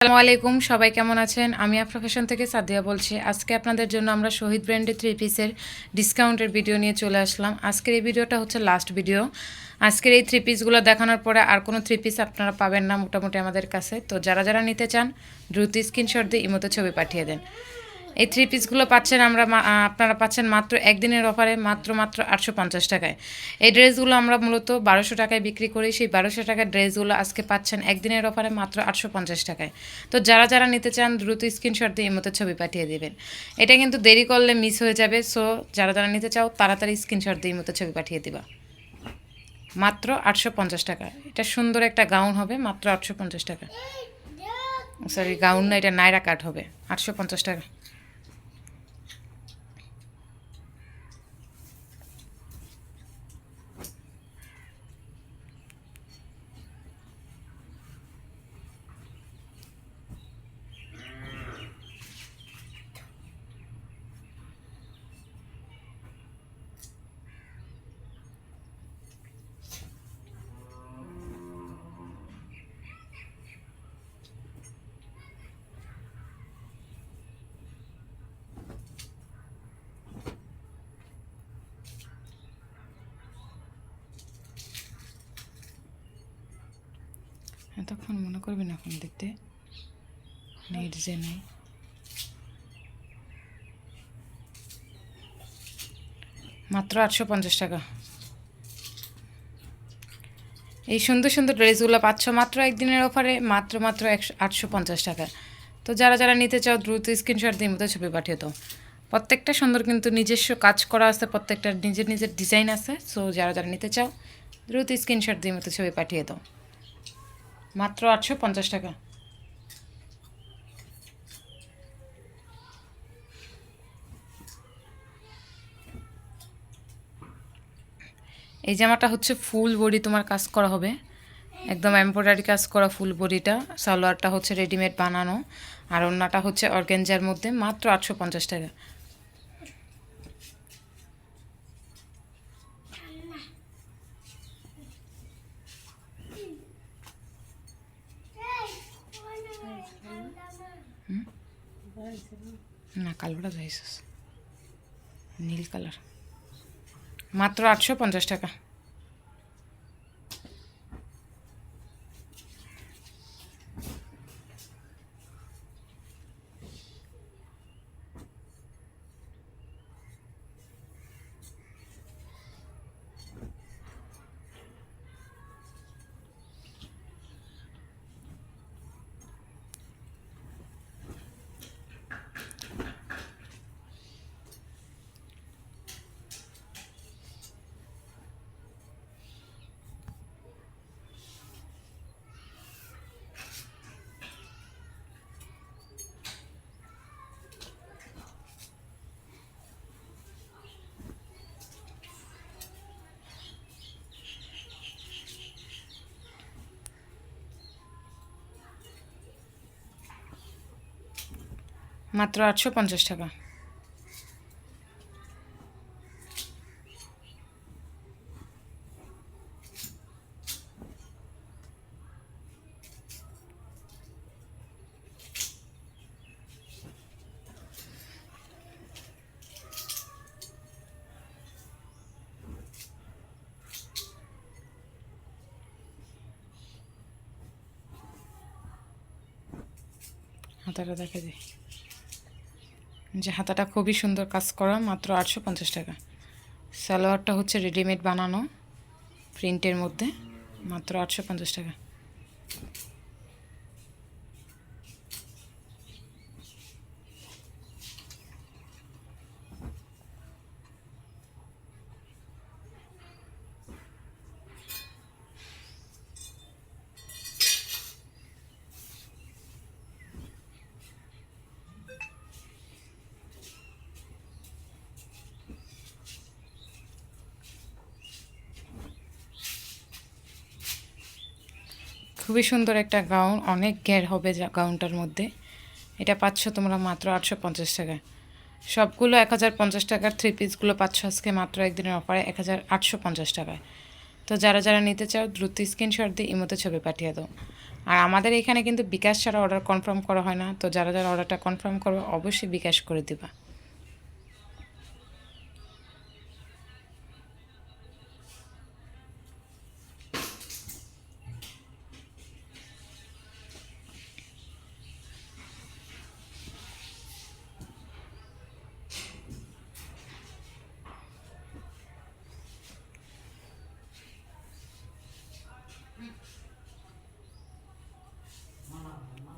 আসসালামু আলাইকুম, সবাই কেমন আছেন? আমি আফরা ফ্যাশন থেকে সাদিয়া বলছি। আজকে আপনাদের জন্য আমরা শহীদ ব্র্যান্ডের থ্রি পিসের ডিসকাউন্টের ভিডিও নিয়ে চলে আসলাম। আজকের এই ভিডিওটা হচ্ছে লাস্ট ভিডিও আজকের এই থ্রি পিসগুলো দেখানোর পরে আর কোনো থ্রি পিস আপনারা পাবেন না মোটামুটি আমাদের কাছে। তো যারা যারা নিতে চান, দ্রুত স্ক্রিনশট দিয়ে ইমোতে ছবি পাঠিয়ে দেন। এই থ্রি পিসগুলো পাচ্ছেন আমরা আপনারা পাচ্ছেন মাত্র একদিনের অফারে মাত্র মাত্র আটশো পঞ্চাশ টাকায়। এই ড্রেসগুলো আমরা মূলত বারোশো টাকায় বিক্রি করি। সেই বারোশো টাকার ড্রেসগুলো আজকে পাচ্ছেন একদিনের অফারে মাত্র আটশো পঞ্চাশ টাকায়। তো যারা যারা নিতে চান, দ্রুত স্ক্রিনশট দিয়ে মতো ছবি পাঠিয়ে দেবেন। এটা কিন্তু দেরি করলে মিস হয়ে যাবে। সো যারা যারা নিতে চাও, তাড়াতাড়ি স্ক্রিনশট দিয়ে মতো ছবি পাঠিয়ে দিবা। মাত্র আটশো পঞ্চাশ টাকা। এটা সুন্দর একটা গাউন হবে, মাত্র আটশো পঞ্চাশ টাকা। সরি গাউন না, এটা নাইরা কাট হবে। আটশো পঞ্চাশ টাকা। এতক্ষণ মনে করবি না এখন দেখতে নেট যে নেই। মাত্র আটশো পঞ্চাশ টাকা। এই সুন্দর সুন্দর ড্রেসগুলো পাচ্ছ মাত্র একদিনের অফারে, মাত্র মাত্র একশো আটশো পঞ্চাশ টাকা। তো যারা যারা নিতে চাও, দ্রুত স্ক্রিনশট দিয়ে মতো ছবি পাঠিয়ে দাও। প্রত্যেকটা সুন্দর কিন্তু নিজস্ব কাজ করা আছে, প্রত্যেকটা নিজের নিজের ডিজাইন আছে। সো যারা যারা নিতে চাও, দ্রুত স্ক্রিনশট দিয়ে মতো ছবি পাঠিয়ে দাও। মাত্র আটশো পঞ্চাশ টাকা। এই জামাটা হচ্ছে ফুল বডি, তোমার কাজ করা হবে। একদম এমব্রয়ডারি কাজ করা ফুল বডিটা। সালোয়ারটা হচ্ছে রেডিমেড বানানো। আর অন্যটা হচ্ছে অর্গেঞ্জার মধ্যে, মাত্র আটশো পঞ্চাশ টাকা। না কালোটা যাইস নীল কালার। মাত্র আটশো পঞ্চাশ টাকা। মাত্র আটশো পঞ্চাশ টাকা। হাতাটা দেখে দিই যে হাতাটা খুবই সুন্দর কাজ করা, মাত্র আটশো পঞ্চাশ টাকা। সালোয়ারটা হচ্ছে রেডিমেড বানানো প্রিন্টের মধ্যে, মাত্র আটশো পঞ্চাশ টাকা। খুবই সুন্দর একটা গাউন, অনেক ঘের হবে গাউনটার মধ্যে। এটা পাচ্ছ তোমরা মাত্র আটশো পঞ্চাশ টাকায় সবগুলো এক হাজার পঞ্চাশ টাকার থ্রি পিসগুলো পাচ্ছ আজকে মাত্র একদিনের অফারে এক হাজার আটশো পঞ্চাশ টাকায়। তো যারা যারা নিতে চাও, দ্রুত স্ক্রিনশট দিয়ে ইমোতে ছবি পাঠিয়ে দাও। আর আমাদের এখানে কিন্তু বিকাশ ছাড়া অর্ডার কনফার্ম করা হয় না, তো যারা যারা অর্ডারটা কনফার্ম করবে, অবশ্যই বিকাশ করে দিবা।